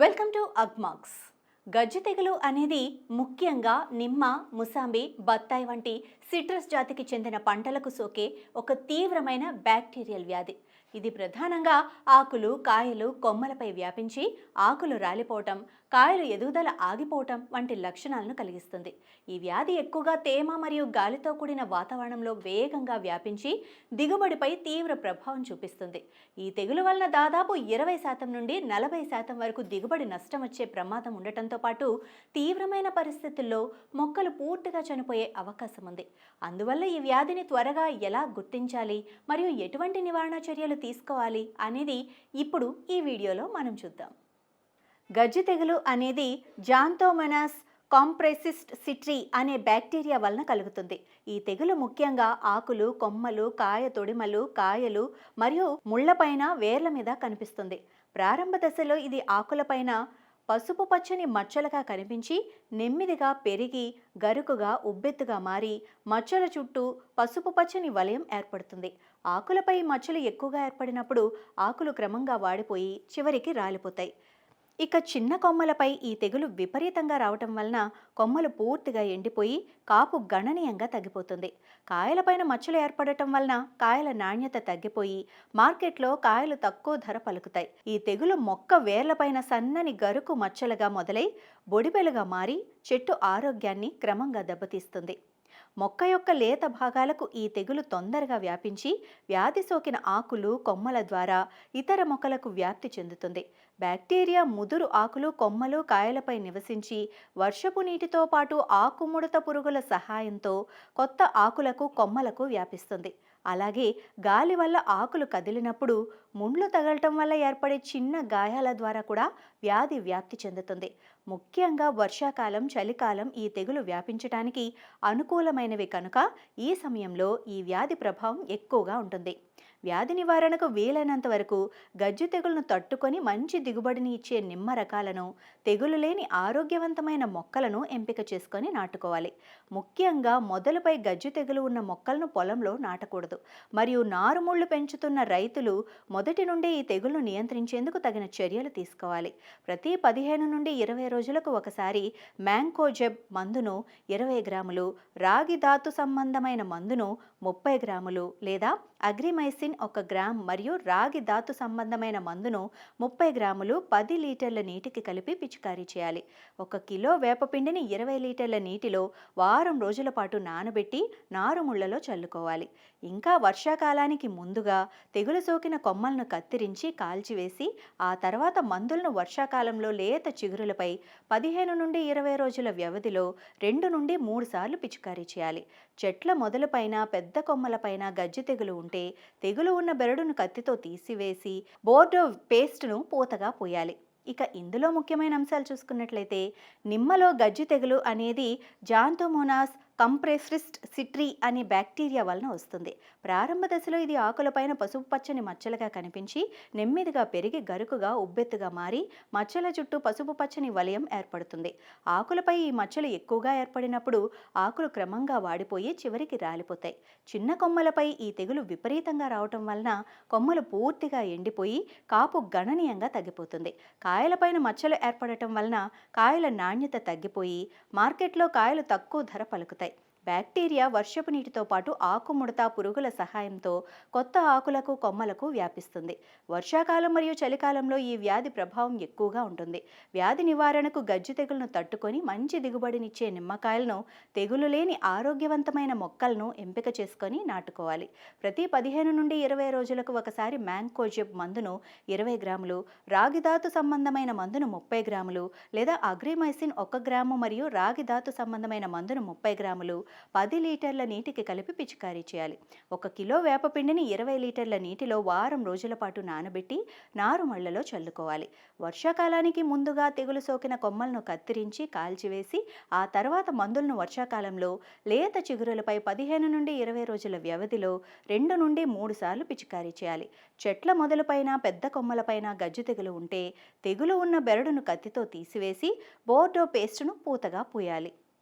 Welcome to Agmax గజ్జి తెగులు అనేది ముఖ్యంగా నిమ్మ ముసాంబి బత్తాయి వంటి సిట్రస్ జాతికి చెందిన పంటలకు సోకే ఒక తీవ్రమైన బ్యాక్టీరియల్ వ్యాధి. ఇది ప్రధానంగా ఆకులు కాయలు కొమ్మలపై వ్యాపించి ఆకులు రాలిపోవటం కాయలు ఎదుగుదల ఆగిపోవటం వంటి లక్షణాలను కలిగిస్తుంది. ఈ వ్యాధి ఎక్కువగా తేమ మరియు గాలితో కూడిన వాతావరణంలో వేగంగా వ్యాపించి దిగుబడిపై తీవ్ర ప్రభావం చూపిస్తుంది. ఈ తెగులు వలన దాదాపు ఇరవై శాతం నుండి నలభై శాతం వరకు దిగుబడి నష్టం వచ్చే ప్రమాదం ఉండటంతో పాటు తీవ్రమైన పరిస్థితుల్లో మొక్కలు పూర్తిగా చనిపోయే అవకాశం ఉంది. అందువల్ల ఈ వ్యాధిని త్వరగా ఎలా గుర్తించాలి? మరియు ఎటువంటి నివారణ చర్యలు తీసుకోవాలి అనేది ఇప్పుడు ఈ వీడియోలో మనం చూద్దాం. గజ్జి తెగులు అనేది జాంతోమనాస్ కాంప్రెసిస్ట్ సిట్రీ అనే బ్యాక్టీరియా వలన కలుగుతుంది. ఈ తెగులు ముఖ్యంగా ఆకులు కొమ్మలు కాయ తొడిమలు కాయలు మరియు ముళ్ళపైన వేర్ల మీద కనిపిస్తుంది. ప్రారంభ దశలో ఇది ఆకులపైన పసుపు పచ్చని మచ్చలుగా కనిపించి నెమ్మదిగా పెరిగి గరుకుగా ఉబ్బెత్తుగా మారి మచ్చల చుట్టూ పసుపు పచ్చని వలయం ఏర్పడుతుంది. ఆకులపై మచ్చలు ఎక్కువగా ఏర్పడినప్పుడు ఆకులు క్రమంగా వాడిపోయి చివరికి రాలిపోతాయి. ఇక చిన్న కొమ్మలపై ఈ తెగులు విపరీతంగా రావటం వలన కొమ్మలు పూర్తిగా ఎండిపోయి కాపు గణనీయంగా తగ్గిపోతుంది. కాయలపైన మచ్చలు ఏర్పడటం వలన కాయల నాణ్యత తగ్గిపోయి మార్కెట్లో కాయలు తక్కువ ధర పలుకుతాయి. ఈ తెగులు మొక్క వేర్లపైన సన్నని గరుకు మచ్చలుగా మొదలై బొడిబెలుగా మారి చెట్టు ఆరోగ్యాన్ని క్రమంగా దెబ్బతీస్తుంది. మొక్క యొక్క లేత భాగాలకు ఈ తెగులు తొందరగా వ్యాపించి వ్యాధి సోకిన ఆకులు కొమ్మల ద్వారా ఇతర మొక్కలకు వ్యాప్తి చెందుతుంది. బ్యాక్టీరియా ముదురు ఆకులు కొమ్మలు కాయలపై నివసించి వర్షపు నీటితో పాటు ఆకుముడత పురుగుల సహాయంతో కొత్త ఆకులకు కొమ్మలకు వ్యాపిస్తుంది. అలాగే గాలి వల్ల ఆకులు కదిలినప్పుడు ముండ్లు తగలటం వల్ల ఏర్పడే చిన్న గాయాల ద్వారా కూడా వ్యాధి వ్యాప్తి చెందుతుంది. ముఖ్యంగా వర్షాకాలం చలికాలం ఈ తెగులు వ్యాపించడానికి అనుకూలమైనవి కనుక ఈ సమయంలో ఈ వ్యాధి ప్రభావం ఎక్కువగా ఉంటుంది. వ్యాధి నివారణకు వీలైనంత వరకు గజ్జు తెగులను తట్టుకొని మంచి దిగుబడిని ఇచ్చే నిమ్మ రకాలను తెగులు లేని ఆరోగ్యవంతమైన మొక్కలను ఎంపిక చేసుకొని నాటుకోవాలి. ముఖ్యంగా మొదలుపై గజ్జు తెగులు ఉన్న మొక్కలను పొలంలో నాటకూడదు. మరియు నారుముళ్ళు పెంచుతున్న రైతులు మొదటి నుండి ఈ తెగులను నియంత్రించేందుకు తగిన చర్యలు తీసుకోవాలి. ప్రతి పదిహేను నుండి ఇరవై రోజులకు ఒకసారి మ్యాంకోజెబ్ మందును ఇరవై గ్రాములు రాగి ధాతు సంబంధమైన మందును ముప్పై గ్రాములు లేదా అగ్రిమైసిన్ ఒక గ్రామ్ మరియు రాగి ధాతు సంబంధమైన మందును ముప్పై గ్రాములు పది లీటర్ల నీటికి కలిపి పిచికారీ చేయాలి. ఒక కిలో వేపపిండిని ఇరవై లీటర్ల నీటిలో వారం రోజుల పాటు నానబెట్టి నారుముళ్ళలో చల్లుకోవాలి. ఇంకా వర్షాకాలానికి ముందుగా తెగులు సోకిన కొమ్మలను కత్తిరించి కాల్చివేసి ఆ తర్వాత మందులను వర్షాకాలంలో లేత చిగురులపై పదిహేను నుండి ఇరవై రోజుల వ్యవధిలో రెండు నుండి మూడు సార్లు పిచికారీ చేయాలి. చెట్ల మొదలపైన పెద్ద కొమ్మలపైన గజ్జి తెగులు ఉంటే తెగులు ఉన్న బెరడును కత్తితో తీసివేసి బోర్డో పేస్ట్ను పూతగా పోయాలి. ఇక ఇందులో ముఖ్యమైన అంశాలు చూసుకున్నట్లయితే నిమ్మలో గజ్జి తెగులు అనేది జాంతోమోనాస్ కంప్రెస్రిస్ట్ సిట్రీ అనే బ్యాక్టీరియా వలన వస్తుంది. ప్రారంభ దశలో ఇది ఆకులపైన పసుపు పచ్చని మచ్చలుగా కనిపించి నెమ్మదిగా పెరిగి గరుకుగా ఉబ్బెత్తుగా మారి మచ్చల చుట్టూ పసుపు పచ్చని వలయం ఏర్పడుతుంది. ఆకులపై ఈ మచ్చలు ఎక్కువగా ఏర్పడినప్పుడు ఆకులు క్రమంగా వాడిపోయి చివరికి రాలిపోతాయి. చిన్న కొమ్మలపై ఈ తెగులు విపరీతంగా రావటం వలన కొమ్మలు పూర్తిగా ఎండిపోయి కాపు గణనీయంగా తగ్గిపోతుంది. కాయలపైన మచ్చలు ఏర్పడటం వలన కాయల నాణ్యత తగ్గిపోయి మార్కెట్లో కాయలు తక్కువ ధర పలుకుతాయి. బ్యాక్టీరియా వర్షపు నీటితో పాటు ఆకుముడత పురుగుల సహాయంతో కొత్త ఆకులకు కొమ్మలకు వ్యాపిస్తుంది. వర్షాకాలం మరియు చలికాలంలో ఈ వ్యాధి ప్రభావం ఎక్కువగా ఉంటుంది. వ్యాధి నివారణకు గజ్జి తెగులను తట్టుకొని మంచి దిగుబడినిచ్చే నిమ్మకాయలను తెగులు లేని ఆరోగ్యవంతమైన మొక్కలను ఎంపిక చేసుకొని నాటుకోవాలి. ప్రతి పదిహేను నుండి ఇరవై రోజులకు ఒకసారి మ్యాంకోజిప్ మందును ఇరవై గ్రాములు రాగిధాతు సంబంధమైన మందును ముప్పై గ్రాములు లేదా అగ్రిమైసిన్ ఒక గ్రాము మరియు రాగిధాతు సంబంధమైన మందును ముప్పై గ్రాములు పది లీటర్ల నీటికి కలిపి పిచికారీ చేయాలి. ఒక కిలో వేపపిండిని ఇరవై లీటర్ల నీటిలో వారం రోజుల పాటు నానబెట్టి నారుమళ్ళలో చల్లుకోవాలి. వర్షాకాలానికి ముందుగా తెగులు సోకిన కొమ్మలను కత్తిరించి కాల్చివేసి ఆ తర్వాత మందులను వర్షాకాలంలో లేత చిగురులపై పదిహేను నుండి ఇరవై రోజుల వ్యవధిలో రెండు నుండి మూడు సార్లు పిచికారీ చేయాలి. చెట్ల మొదలుపైన పెద్ద కొమ్మలపైన గజ్జు తెగులు ఉంటే తెగులు ఉన్న బెరడును కత్తితో తీసివేసి బోర్డో పేస్టును పూతగా పూయాలి.